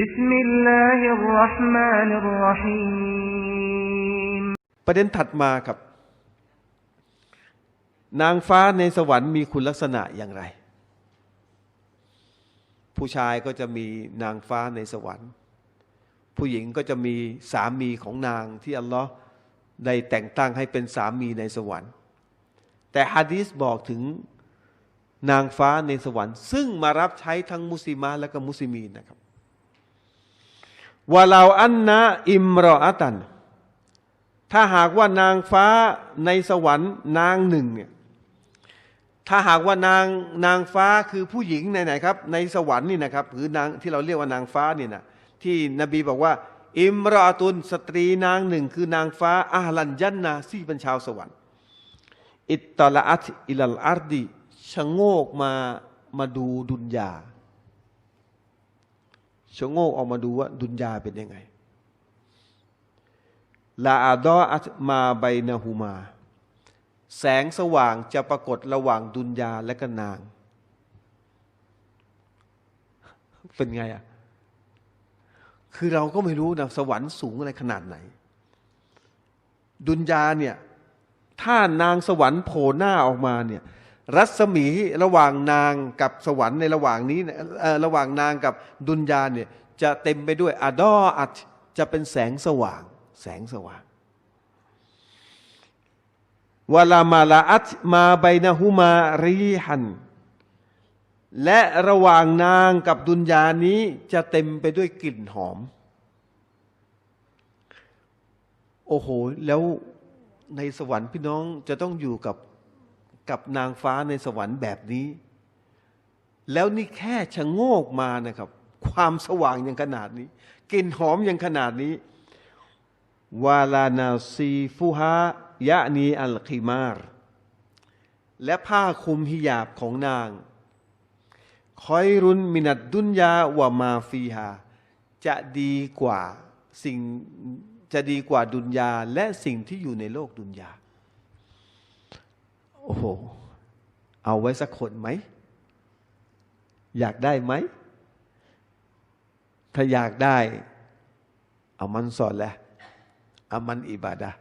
بسم الله الرحمن الرحيم ประเด็นถัดมาครับ นางฟ้าในสวรรค์มีคุณลักษณะอย่างไร ผู้ชายก็จะมีนางฟ้าในสวรรค์ ผู้หญิงก็จะมีสามีของนางที่อัลลอฮ์ได้แต่งตั้งให้เป็นสามีในสวรรค์ แต่ฮะดีษบอกถึงนางฟ้าในสวรรค์ ซึ่งมารับใช้ทั้งมุสลิมาและก็มุสลิมีนนะครับ วะลาอันนะอิมรออัตัน ถ้าหากว่านางฟ้าในสวรรค์นางหนึ่งเนี่ยถ้าหากว่านางนางฟ้าคือผู้หญิงในไหนครับ ในสวรรค์นี่นะครับหรือนางที่เราเรียกว่านางฟ้านี่นะที่นบีบอกว่า อิมรอตุนสตรีนางหนึ่ง คือนางฟ้าอาลันยันนาซี่เป็นชาวสวรรค์ อิตตลาอัตอิลลอาร์ดีชะโงกมามาดูดุนยา ชะโงกออกมาดูว่าดุนยาเป็นยังไงลาอาดออัตมาไบนาหูมา แสงสว่างจะปรากฏระหว่างดุนยาและก็นาง เป็นไงอะ คือเราก็ไม่รู้นะสวรรค์สูงอะไรขนาดไหน ดุนยาเนี่ย ถ้านางสวรรค์โผล่หน้าออกมาเนี่ย รัศมีระหว่างนางกับสวรรค์ในระหว่างนี้ระหว่างนางกับดุนยาเนี่ยจะเต็มไปด้วยอดออัตจะเป็นแสงสว่าง แสงสว่างวลามาลาอัตมาไบนะฮุมารีฮัน และระหว่างนางกับดุนยานี้จะเต็มไปด้วยกลิ่นหอม โอ้โห แล้วในสวรรค์พี่น้องจะต้องอยู่กับ กับนางฟ้าในสวรรค์แบบนี้ แล้วนี่แค่ชะโงกมานะครับ ความสว่างอย่างขนาดนี้กลิ่นหอมอย่างขนาดนี้วาลานาซีฟูฮายะนีอัลคิมารและผ้าคลุมฮิญาบของนาง คอยรุนมินัดดุนยาวะมาฟีฮาจะดีกว่าสิ่งจะดีกว่าดุนยาและสิ่งที่อยู่ในโลกดุนยา โอ้โห เอาไว้สักคนไหม อยากได้ไหม ถ้าอยากได้ เอามันสอนแหละเอามันอิบาดะ